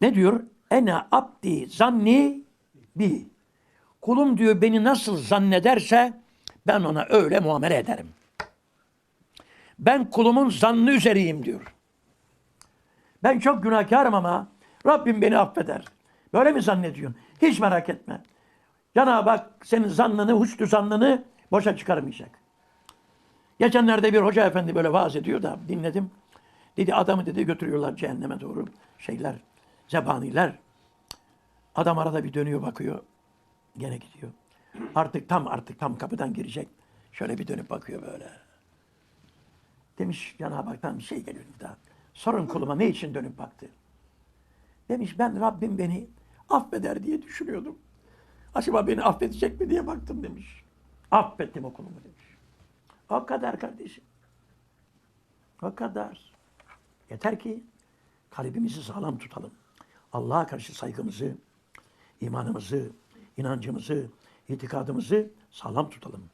Ne diyor? Ene abdi zanni bi. Kulum diyor beni nasıl zannederse ben ona öyle muamele ederim. Ben kulumun zannı üzeriyim diyor. Ben çok günahkarım ama Rabbim beni affeder. Böyle mi zannediyorsun? Hiç merak etme. Cenab-ı Hak senin zannını, husnü zannını boşa çıkarmayacak. Geçenlerde bir hoca efendi böyle vaaz ediyor da dinledim. Dedi adamı dedi götürüyorlar cehenneme doğru şeyler, zebaniler. Adam arada bir dönüyor bakıyor. Gene gidiyor. Artık tam artık tam kapıdan girecek. Şöyle bir dönüp bakıyor böyle. Demiş Cenab-ı Hak'tan bir şey geliyor daha. Sorun kuluma ne için dönüp baktı? Demiş ben Rabbim beni affeder diye düşünüyordum. Acaba beni affedecek mi diye baktım demiş. Affettim o kulumu demiş. O kadar kardeşim. O kadar. Yeter ki kalbimizi sağlam tutalım. Allah'a karşı saygımızı, imanımızı, inancımızı, itikadımızı sağlam tutalım.